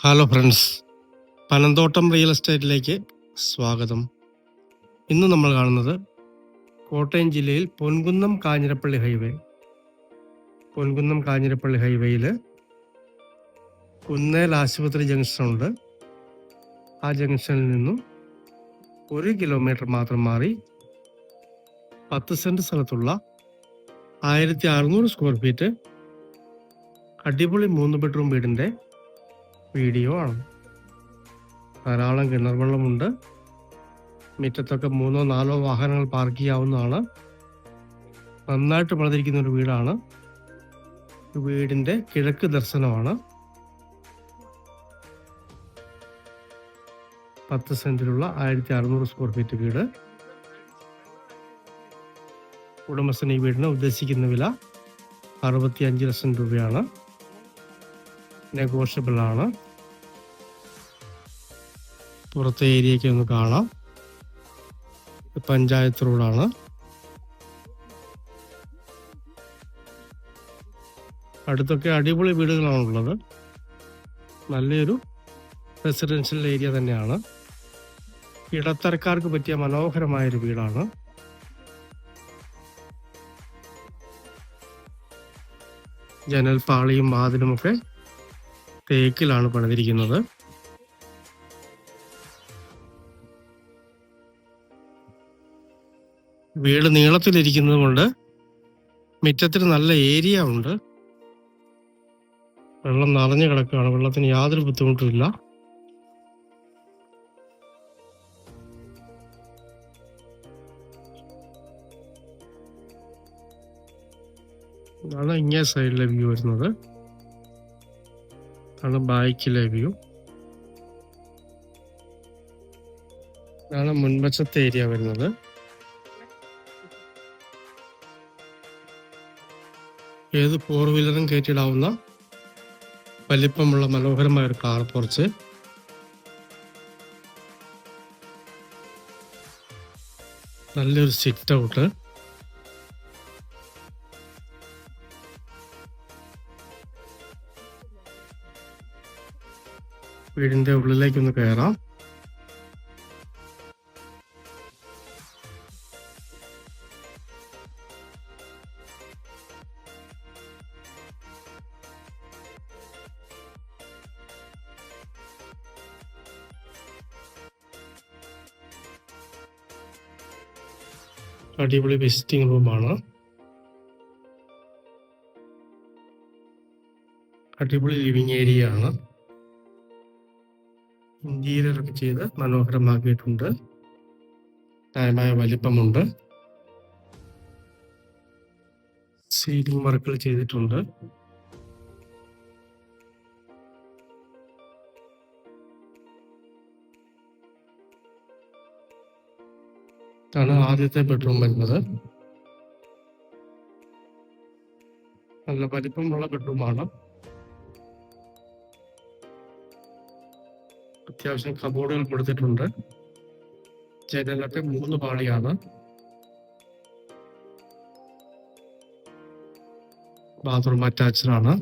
Hello friends Panamthottam real എസ്റ്റേറ്റിലേക്ക് സ്വാഗതം. ഇന്ന് നമ്മൾ കാണുന്നത് കോട്ടയം ജില്ലയിൽ പൊൻകുന്നം കാഞ്ഞിരപ്പള്ളി ഹൈവേ പൊൻകുന്നം കാഞ്ഞിരപ്പള്ളി ഹൈവേയിൽ കുന്നേൽ ആശുപത്രി ജംഗ്ഷനുണ്ട്. ആ ജംഗ്ഷനിൽ നിന്നും ഒരു കിലോമീറ്റർ മാത്രം മാറി പത്ത് സെന്റ് സ്ഥലത്തുള്ള ആയിരത്തി അറുന്നൂറ് സ്ക്വയർ ഫീറ്റ് അടിപൊളി മൂന്ന് ബെഡ്റൂം വീടിന്റെ വീഡിയോ ആണ്. ധാരാളം കിണർ വെള്ളമുണ്ട് മുറ്റത്തൊക്കെ മൂന്നോ നാലോ വാഹനങ്ങൾ പാർക്ക് ചെയ്യാവുന്നതാണ്. നന്നായിട്ട് പണിതിരിക്കുന്ന ഒരു വീടാണ്. ഈ വീടിന്റെ കിഴക്ക് ദർശനമാണ്. പത്ത് സെന്റിലുള്ള ആയിരത്തി അറുന്നൂറ് സ്ക്വയർ ഫീറ്റ് വീട്. ഉടമസ്ഥൻ ഈ വീടിന് ഉദ്ദേശിക്കുന്ന വില അറുപത്തി അഞ്ച് ലക്ഷം രൂപയാണ്. നെഗോഷ്യബിൾ ആണ് പുറത്തെ ഏരിയയ്ക്ക് ഒന്ന് കാണാം. പഞ്ചായത്ത് റോഡാണ്. അടുത്തൊക്കെ അടിപൊളി വീടുകളാണുള്ളത് നല്ലൊരു റെസിഡൻഷ്യൽ ഏരിയ തന്നെയാണ്. ഇടത്തരക്കാർക്ക് പറ്റിയ മനോഹരമായൊരു വീടാണ്. ജനൽപ്പാളിയും വാതിലുമൊക്കെ തേക്കിലാണ് പണിതിരിക്കുന്നത്. വീട് നീളത്തിലിരിക്കുന്നത് കൊണ്ട് മുറ്റത്തിന് നല്ല ഏരിയ ഉണ്ട്. വെള്ളം നിറഞ്ഞു കിടക്കുകയാണ്. വെള്ളത്തിന് യാതൊരു ബുദ്ധിമുട്ടുമില്ല. ഇതാണ് ഇങ്ങേ സൈഡിലെ വ്യൂ വരുന്നത്. ഇതാണ് ബാക്കിലെ വ്യൂ ഇതാണ് മുൻവശത്തെ ഏരിയ വരുന്നത്. ഏത് ഫോർ വീലറും കയറ്റിയിടാവുന്ന വലിപ്പമുള്ള മനോഹരമായ ഒരു കാർ പോർച്ച് നല്ലൊരു സിറ്റ് ഔട്ട് വീടിന്റെ ഉള്ളിലേക്കൊന്ന് കയറാം അടിപൊളി വിസിറ്റിംഗ് റൂമാണ്. അടിപൊളി ലിവിങ് ഏരിയ ആണ് ഇന്റീരിയർ ഒക്കെ ചെയ്ത് മനോഹരമാക്കിയിട്ടുണ്ട്. ന്യായമായ വലിപ്പമുണ്ട്. സീലിംഗ് വർക്കുകൾ ചെയ്തിട്ടുണ്ട്. ഇതാണ് ആദ്യത്തെ ബെഡ്റൂം വരുന്നത്. നല്ല വലിപ്പമുള്ള ബെഡ്റൂമാണ്. അത്യാവശ്യം കബോർഡുകൾ കൊടുത്തിട്ടുണ്ട്. ജനലൊക്കെ മൂന്ന് പാളിയാണ്. ബാത്റൂം അറ്റാച്ച്ഡ് ആണ്.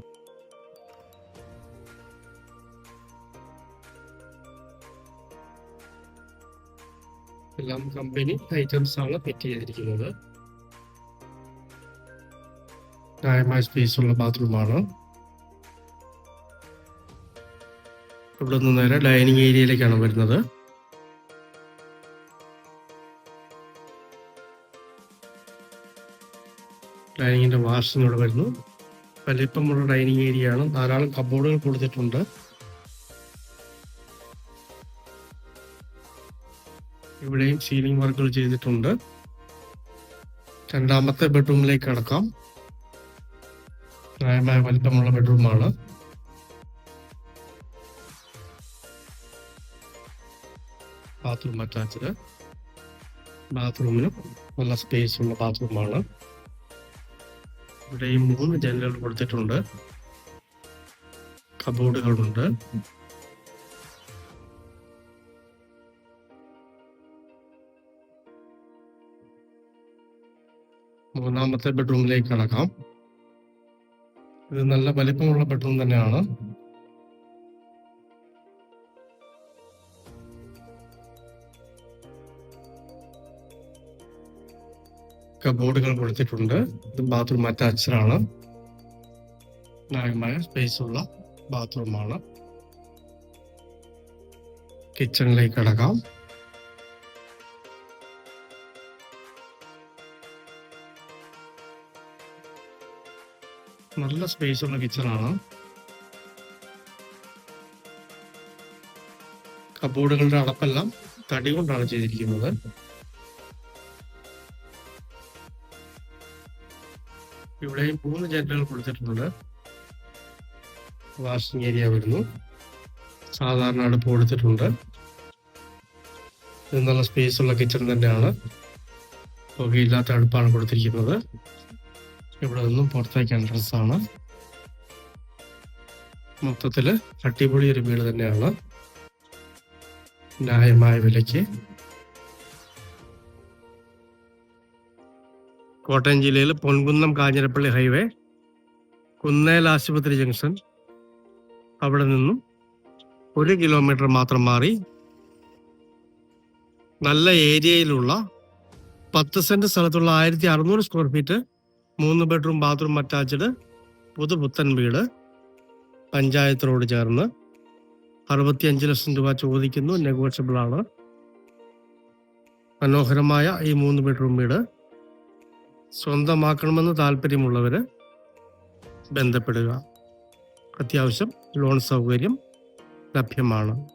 എല്ലാം കമ്പനി ഐറ്റംസ് ആണ് ഫിറ്റ് ചെയ്തിരിക്കുന്നത്. ന്യായമായ ബാത്റൂം ബാത്റൂമാണ്. ഇവിടെ നിന്ന് നേരെ ഡൈനിങ് ഏരിയയിലേക്കാണ് വരുന്നത്. ഡൈനിങ്ങിന്റെ വാഷിംഗ് ഇവിടെ വരുന്നു. വലിപ്പമുള്ള ഡൈനിങ് ഏരിയ ആണ് ധാരാളം കബോർഡുകൾ കൊടുത്തിട്ടുണ്ട്. ഇവിടെയും സീലിംഗ് വർക്കുകൾ ചെയ്തിട്ടുണ്ട്. രണ്ടാമത്തെ ബെഡ്റൂമിലേക്ക് കടക്കാം. ന്യായമായ വലിപ്പമുള്ള ബെഡ്റൂമാണ്. Bathroom attached. ബാത്റൂമിനും നല്ല സ്പേസ് ഉള്ള ബാത്റൂമാണ്. ഇവിടെയും മൂന്ന് ജനലുകൾ കൊടുത്തിട്ടുണ്ട്. കബോർഡുകളുണ്ട്. മൂന്നാമത്തെ ബെഡ്റൂമിലേക്ക് കടക്കാം. ഇത് നല്ല വലിപ്പമുള്ള ബെഡ്റൂം തന്നെയാണ്. കബോർഡുകൾ കൊടുത്തിട്ടുണ്ട്. ഇത് ബാത്റൂം ആണ്. ന്യായമായ സ്പേസ് ഉള്ള ബാത്റൂമാണ് കിച്ചണിലേക്ക് കടക്കാം. നല്ല സ്പേസ് ഉള്ള കിച്ചണാണ് കബോർഡുകളുടെ അടപ്പെല്ലാം തടി കൊണ്ടാണ് ചെയ്തിരിക്കുന്നത്. ഇവിടെ മൂന്ന് ജനലുകൾ കൊടുത്തിട്ടുണ്ട്. വാഷിംഗ് ഏരിയ വരുന്നു. സാധാരണ അടുപ്പ് കൊടുത്തിട്ടുണ്ട്. നല്ല സ്പേസ് ഉള്ള കിച്ചൺ തന്നെയാണ്. പുകയില്ലാത്ത അടുപ്പാണ് കൊടുത്തിരിക്കുന്നത്. ഇവിടെ നിന്നും പുറത്തേക്ക് എൻട്രൻസ് ആണ്. മൊത്തത്തിൽ അടിപൊളി ഒരു വീട് തന്നെയാണ്. ന്യായമായ വിലയ്ക്ക്. കോട്ടയം ജില്ലയിൽ പൊൻകുന്നം കാഞ്ഞിരപ്പള്ളി ഹൈവേ കുന്നേൽ ആശുപത്രി ജംഗ്ഷൻ. അവിടെ നിന്നും ഒരു കിലോമീറ്റർ മാത്രം മാറി നല്ല ഏരിയയിലുള്ള പത്ത് സെന്റ് സ്ഥലത്തുള്ള ആയിരത്തി അറുന്നൂറ് സ്ക്വയർ ഫീറ്റ് മൂന്ന് ബെഡ്റൂം ബാത്റൂം അറ്റാച്ച്ഡ് പുതുപുത്തൻ വീട് പഞ്ചായത്ത് റോഡ് ചേർന്ന് അറുപത്തിയഞ്ച് ലക്ഷം രൂപ ചോദിക്കുന്നു നെഗോഷ്യബിൾ ആണ്. മനോഹരമായ ഈ മൂന്ന് ബെഡ്റൂം വീട് സ്വന്തമാക്കണമെന്ന് താല്പര്യമുള്ളവര് ബന്ധപ്പെടുക. അത്യാവശ്യം ലോൺ സൗകര്യം ലഭ്യമാണ്.